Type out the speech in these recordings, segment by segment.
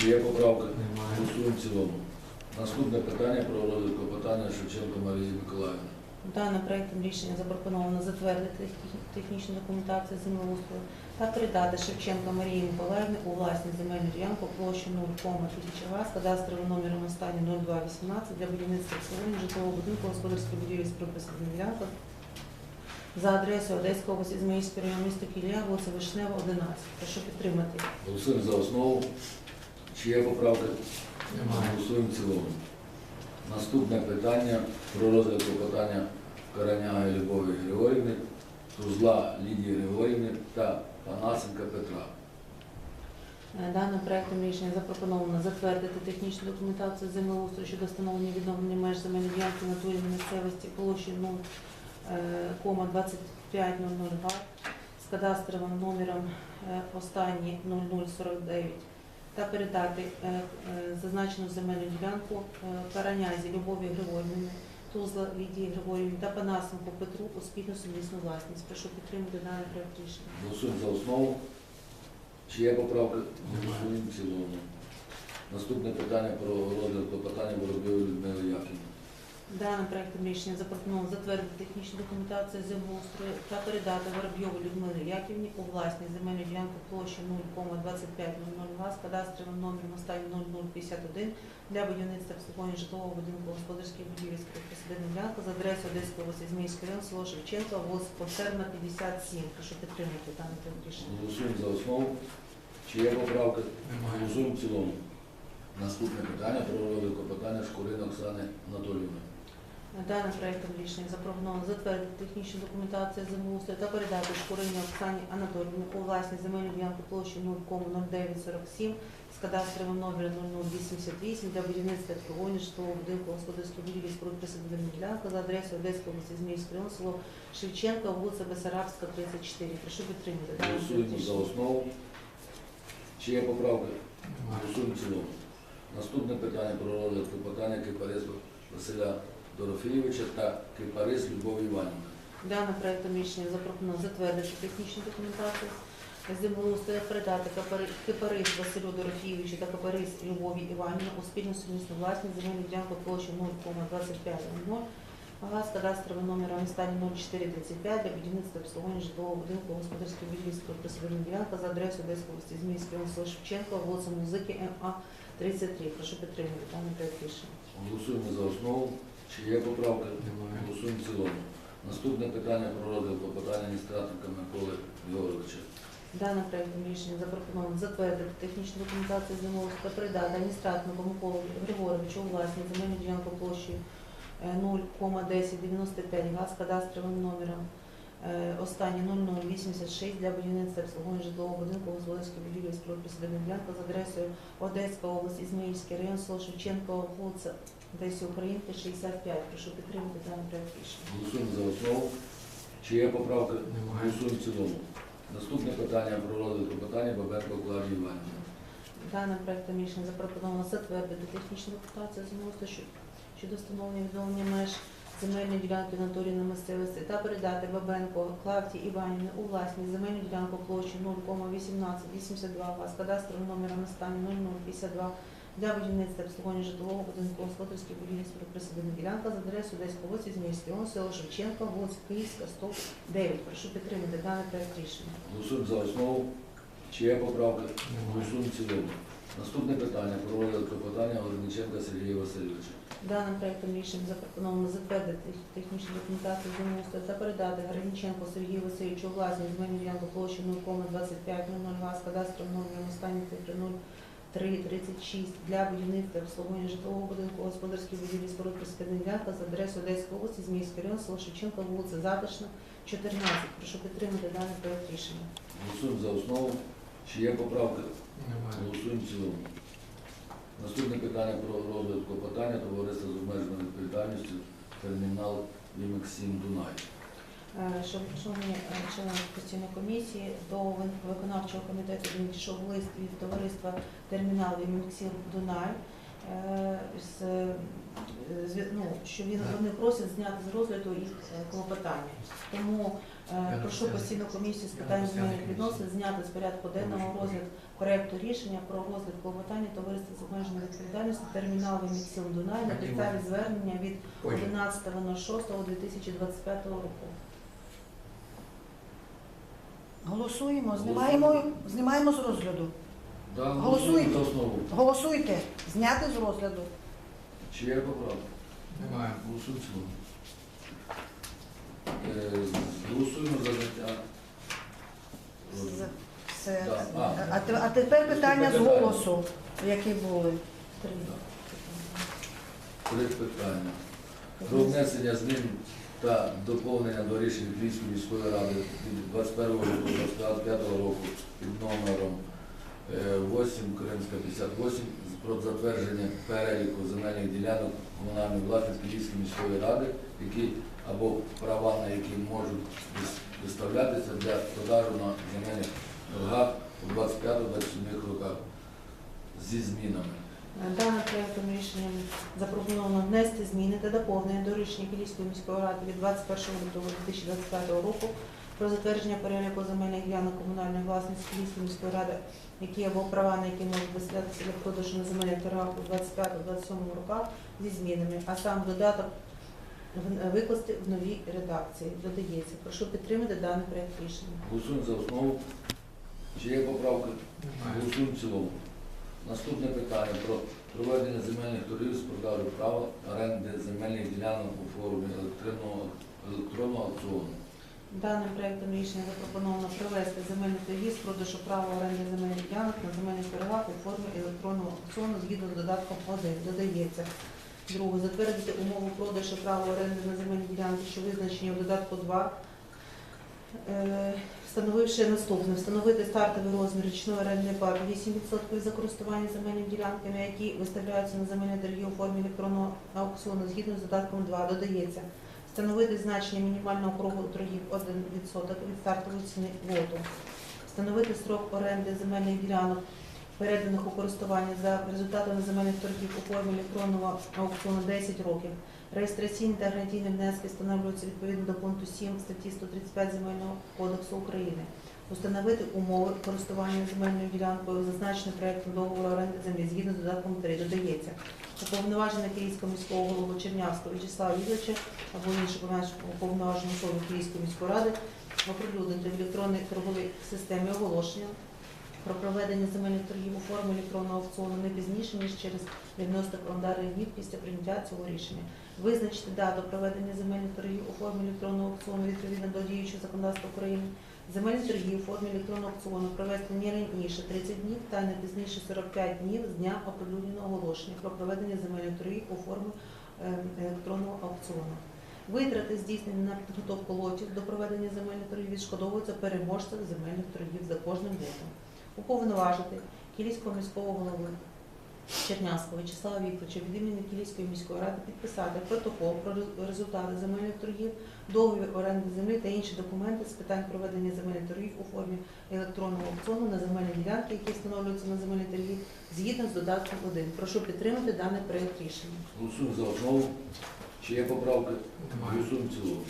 Чи є поправка? Немає. Голосуємо в цілому. Наступне питання про розгляд клопотання Шевченко Марії Миколаївни. Даним проектом рішення запропоновано затвердити технічну документацію землеустрою та передати Шевченка Марії Миколаївни у власність земельну ділянку площею 0,1000 га з кадастровим номером останній 0218 для будівництва обслуговування житлового будинку господарської будівлі з приписом ділянка за адресою Одеської області, Зміївський район, місто Кілія, вулиця Вишнева, 11. Прошу підтримати. Голосуємо за основу. Чи є поправка? Немає. Голосуємо в цілому. Наступне питання про розгляд клопотання Кораняга Любові Григорівни, Тузла Лідії Григорівни та Панасенка Петра. Е, Даним проектом рішення запропоновано затвердити технічну документацію землеустрою щодо встановлення відновлення меж земельної ділянки на турі місцевості площі е, 0,2500 з кадастровим номером е, останній 0049 та передати е, е, зазначену земельну ділянку е, Каранязі Любові Григорівні, Тузла Лідії Григорівні та Панасенко Петру у спільну сумісну власність. Прошу підтримати даний проект рішення. Голосуємо за основу. Чи є поправка? Голосуємо в цілому. Наступне питання про розгляд клопотання Воробйової Людмили Яківни. Даним проектом рішення запропоновано затвердити технічну документацію землеустрою та передати Воробйову Людмилі Яківні у власність земельну ділянку площі 0,2500 з кадастровим номером останній 0051 для будівництва обслуговування житлового будинку господарської будівлі з присадибної ділянки за адресою Одеської області, Зміївський район, село Шевченко, вулиця Концерна, 57. Прошу підтримати проект рішення. Голосуємо за основу. Чи є поправка? Голосуємо в цілому. Наступне питання про розгляд клопотання Шкурини Оксани Анатоліївни. Даним проектом рішення запропоновано затвердити технічну документацію землеустрою та передати Шкурині Оксані Анатоліївні у власність земельну ділянку площі 0,0947 з кадастровим номером 0088 для будівництва обслуговування житлового будинку господарської будівлі споруд присадибної ділянки за адресою Одеської області, Зміївський район, село Шевченка, вулиця Бесарабська, 34. Прошу підтримати. Голосуємо за основу. Чи є поправка? Голосуємо цілому. Наступне питання про розгляд клопотання Кипарис Василя Дорофійовича та Кипарис Любов Іванівна. Даним проектом рішення запропоновано затвердити технічну документацію землеустрою, передати Кипарис Василю Дорофійовичу та Кипарис Любові Іванівні у спільну сумісну власність земельну ділянку площі 0,2500 ага, з кадастровим номером останній 0435 для будівництва обслуговування житлового будинку господарської будівлі присадибної ділянки за адресою Одеської район, село Шевченко, вулиця Музики МА 33. Прошу підтримати даний проект рішення. Голосуємо за основу. Чи є поправка? Немає. Голосуємо в цілому. Наступне питання про розгляд питання Ністратенка Миколи Георгійовича. Даним проектом рішення запропоновано затвердити технічну документацію землеустрою та передати адміністративному Миколу Григоровичу у власність земельну ділянку площею е, 0,1095 газ з кадастровим номером е, останній 0086 для будівництва обслуговування житлового будинку господарської будівлі з присадибної ділянки з адресою Одеська область, Ізмаїльський район, село Шевченко, вулиця Десі Українки, 65. Прошу підтримати даний проект рішення. Голосуємо за основу. Чи є поправка? Немає. Голосуємо в цілому. Наступне питання про розгляд клопотання Бабенко Клавдії Іванівни. Даним проектом рішення запропоновано затвердити технічну землеустрою що- щодо встановлення відновлення меж земельної ділянки на місцевості та передати Бабенко Клавті Іванівні у власність земельну ділянку площі 0,1882 га з кадастровим номером останній 0052 для будівництва обслуговування житлового будинку господарської будівлі з присадибної ділянка за адресою Одеської області, Зміївський район, село Шевченко, вулиця Київська, 109. Прошу підтримати даний проект рішення. Голосуємо за основу. Чи є поправка? Голосуємо в цілому. Наступне питання про клопотання Горниченка Сергія Васильовича. Даним проектом рішення запропоновано затвердити технічну документацію землеустрою та передати Граніченко Сергію Васильовичу власність земельну ділянку площі 0,2500 з кадастровим номером останній цифри 0336 для будівництва обслуговування житлового будинку господарської будівлі споруд присадибної ділянки з адресою Одеської області, Зміївський район, село Шевченко, вулиця Затишна, 14. Прошу підтримати даний проект рішення. Голосуємо за основу. Чи є поправка? Голосуємо в цілому. Наступне питання про розгляд клопотання товариства з обмеженою відповідальністю термінал Вімексім Дунай. Е, Шановні е, члени постійної комісії, до виконавчого комітету надійшов лист від товариства термінал Вімексіл Дунай. Е, з, е, з- ну, що він, вони просять зняти з розгляду їх е, клопотання. Тому е, прошу постійну комісію з питань земельних відносин зняти з порядку денного розгляд проекту рішення про розгляд клопотання товариства з обмеженою відповідальністю терміналовий міксил Дунай на підставі звернення від 11.06.2025 року. Голосуємо, знімаємо, знімаємо з розгляду. Да, Голосуйте. за основу. Голосуйте, зняти з розгляду. Чи є поправка? Немає. Голосуємо. Е, Голосуємо за. З- Все. Да. А. А, те- а тепер питання з голосу, які були. Три. Три питання. Про внесення змін та доповнення до рішень Львівської міської ради від 21 року до 25 року під номером 8 Кримська 58 з- про затвердження переліку земельних ділянок комунальної власності Львівської міської ради, які або права на які можуть вис- виставлятися для продажу на земельних торгах у 25-27 роках зі змінами. Даним проектом рішенням запропоновано внести зміни та доповнення до рішення Київської міської ради від 21 лютого 2025 року про затвердження переліку земельних ділянок комунальної власності Київської міської ради, які або права на які можуть виселятися для продажу на земельних торгах у 25-27 роках зі змінами, а сам додаток викласти в новій редакції. Додається. Прошу підтримати даний проект рішення. Голосуємо за основу. Чи є поправки? Голосуємо в цілому. Наступне питання про проведення земельних торгів з продажу права оренди земельних ділянок у формі електронного, електронного аукціону. Даним проектом рішення запропоновано провести земельний торги з продажу права оренди земельних ділянок на земельних торгах у формі електронного аукціону згідно з додатком 1. Додається. Друге. Затвердити умову продажу права оренди на земельні ділянки, що визначені у додатку 2, е, встановивши наступне. Встановити стартовий розмір річної орендної плати 8% за користування земельними ділянками, які виставляються на земельні торги у формі електронного аукціону згідно з додатком 2. Додається. Встановити значення мінімального кругу торгів 1% від стартової ціни лоту. Встановити строк оренди земельних ділянок, переданих у користування за результатами земельних торгів у формі електронного аукціону 10 років. Реєстраційні та гарантійні внески встановлюються відповідно до пункту 7 статті 135 Земельного кодексу України. Установити умови користування земельною ділянкою, зазначений проєктом договору оренди землі згідно з додатком 3 додається. Уповноважена Київського міського голову Чернявського В'ячеслава Вікторовича або іншого уповноважені особи Київської міської ради оприлюднити в електронній торговій системі оголошення про проведення земельних торгів у формі електронного аукціону не пізніше, ніж через 90 календарних днів після прийняття цього рішення. Визначити дату проведення земельних торгів у формі електронного аукціону відповідно до діючого законодавства України. Земельні торги у формі електронного аукціону провести не раніше 30 днів та не пізніше 45 днів з дня оприлюдненого оголошення про проведення земельних торгів у формі е, електронного аукціону. Витрати, здійснені на підготовку лотів до проведення земельних торгів, відшкодовуються переможцям земельних торгів за кожним лотом. Уповноважити Київського міського голови Чернявського Вячеслава Вікторовича від імені Київської міської ради підписати протокол про результати земельних торгів, договір оренди землі та інші документи з питань проведення земельних торгів у формі електронного аукціону на земельні ділянки, які встановлюються на земельні торги, згідно з додатком 1. Прошу підтримати даний проєкт рішення. Голосуємо за основу. Чи є поправки? Немає. Голосуємо цілому.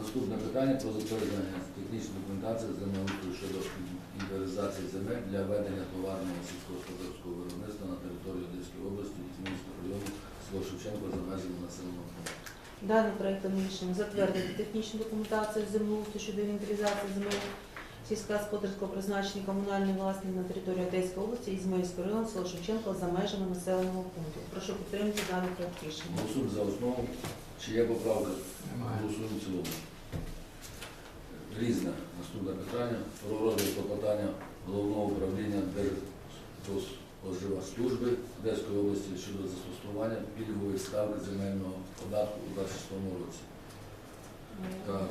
Наступне питання про затвердження технічної документації землеустрою щодо інвентаризації земель для ведення товарного сільськогосподарського виробництва на території Одеської області, Ізмінського району, село Шевченко за межами населеного пункту. Даним проектом рішення затвердити технічну документацію землеустрою щодо інвентаризації земель сільськогосподарського призначення комунальної власності на території Одеської області Ізмаїльського району, село Шевченко за межами населеного пункту. Прошу підтримати даний проект рішення. Голосуємо за основу. Чи є поправка? Немає. Голосуємо в цілому. Різне. Наступне питання про розгляд клопотання головного управління Держспоживслужби Одеської області щодо застосування пільгової ставки земельного податку у 2026 році. Так.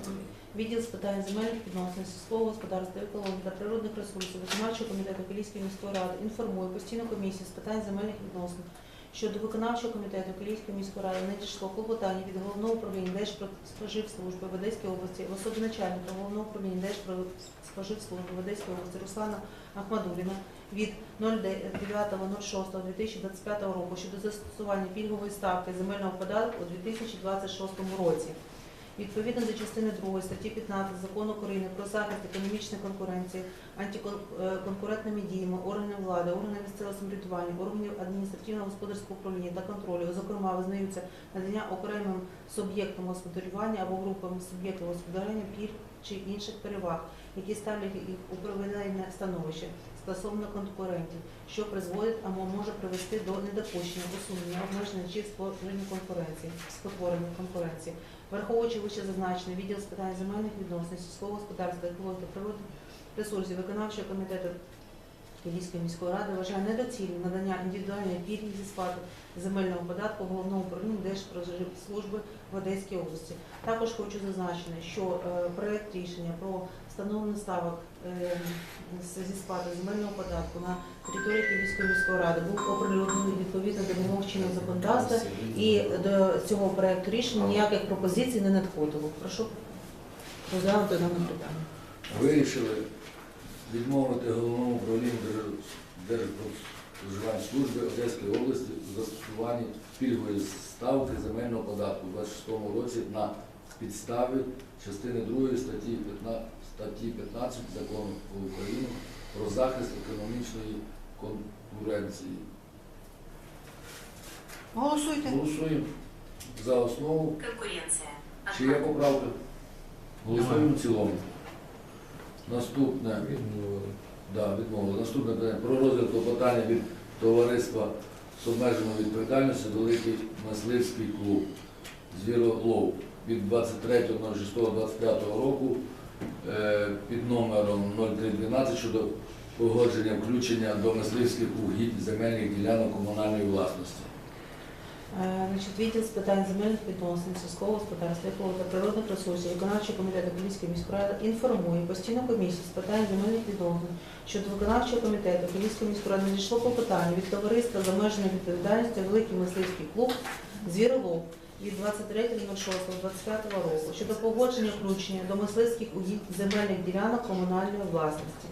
Відділ з питань земельних відносин, сільського господарства, екології та природних ресурсів виконавчого комітету Київської міської ради інформує постійну комісію з питань земельних відносин, що до виконавчого комітету Київської міської ради надійшло клопотання від головного управління Держпродспоживслужби в Одеській області в особі начальника головного управління Держпродспоживслужби в Одеській області Руслана Ахмадуліна від 09.06.2025 року щодо застосування пільгової ставки земельного податку у 2026 році. Відповідно до частини 2 статті 15 Закону України про захист економічної конкуренції антиконкурентними діями органів влади, органів місцевого самоврядування, органів адміністративного господарського управління та контролю, зокрема визнаються надання окремим суб'єктам господарювання або групам суб'єктів господарювання пільг чи інших переваг, які ставлять їх у привілейне становище стосовно конкурентів, що призводить або може привести до недопущення, усунення, обмеження чи створення конкуренції, спотворення конкуренції. Враховуючи вище зазначене, відділ з питань земельних відносин, сільського господарства, екології природних ресурсів виконавчого комітету Київської міської ради вважає недоцільним надання індивідуальної пільги зі сплати земельного податку головного управління Держпродслужби в Одеській області. Також хочу зазначити, що е, проект рішення про встановлення ставок е, зі сплати земельного податку на території Київської міської ради був оприлюднений відповідно до вимог чинного законодавства і до цього проекту рішення ніяких пропозицій не надходило. Прошу розглянути дане питання. Вирішили відмовити головному управлінню Держпродспоживань служби Одеської області у застосуванні пільгової ставки земельного податку у 2026 році на підставі частини 2 статті 15, статті 15 Закону України про захист економічної конкуренції. Голосуйте. Голосуємо за основу. Конкуренция. Чи є поправка? Голосуємо в цілому. Наступне. Да, відмовили. Наступне питання про розгляд клопотання від товариства з обмеженою відповідальністю Великий Мисливський клуб Звіролов від 23.06.25 року під номером 0312 щодо погодження включення до мисливських угідь земельних ділянок комунальної власності. Е, Значить, відділ з питань земельних відносин, сільського господарства, та природних ресурсів, виконавчого комітету Київської міської ради інформує постійну комісію з питань земельних відносин щодо виконавчого комітету Київської міської ради надійшло клопотання від товариства з обмеженою відповідальністю Великий мисливський клуб Звіролов від 23.06.25 року щодо погодження включення до мисливських угідь земельних ділянок комунальної власності.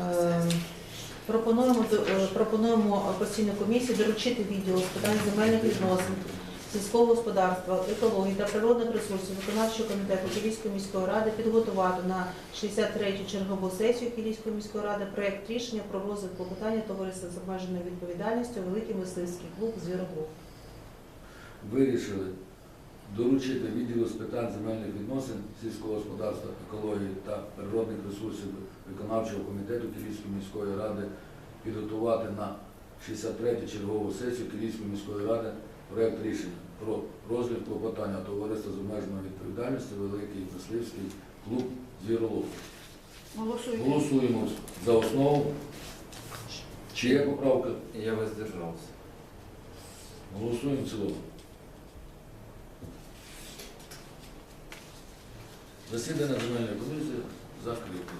Е, Пропонуємо, е, пропонуємо постійну комісію доручити відділу з питань земельних відносин, сільського господарства, екології та природних ресурсів виконавчого комітету Київської міської ради підготувати на 63-ю чергову сесію Київської міської ради проект рішення про розгляд клопотання товариства з обмеженою відповідальністю Великий мисливський клуб Звіроглов. Вирішили доручити відділу з питань земельних відносин, сільського господарства, екології та природних ресурсів виконавчого комітету Київської міської ради підготувати на 63 чергову сесію Київської міської ради проект рішення про розгляд клопотання товариства з обмеженою відповідальністю Великий Мисливський клуб Звіролов. Голосуємо за основу. Чи є поправка? Я воздержался. Голосуємо в цілому. Засідання земельної комісії закрите.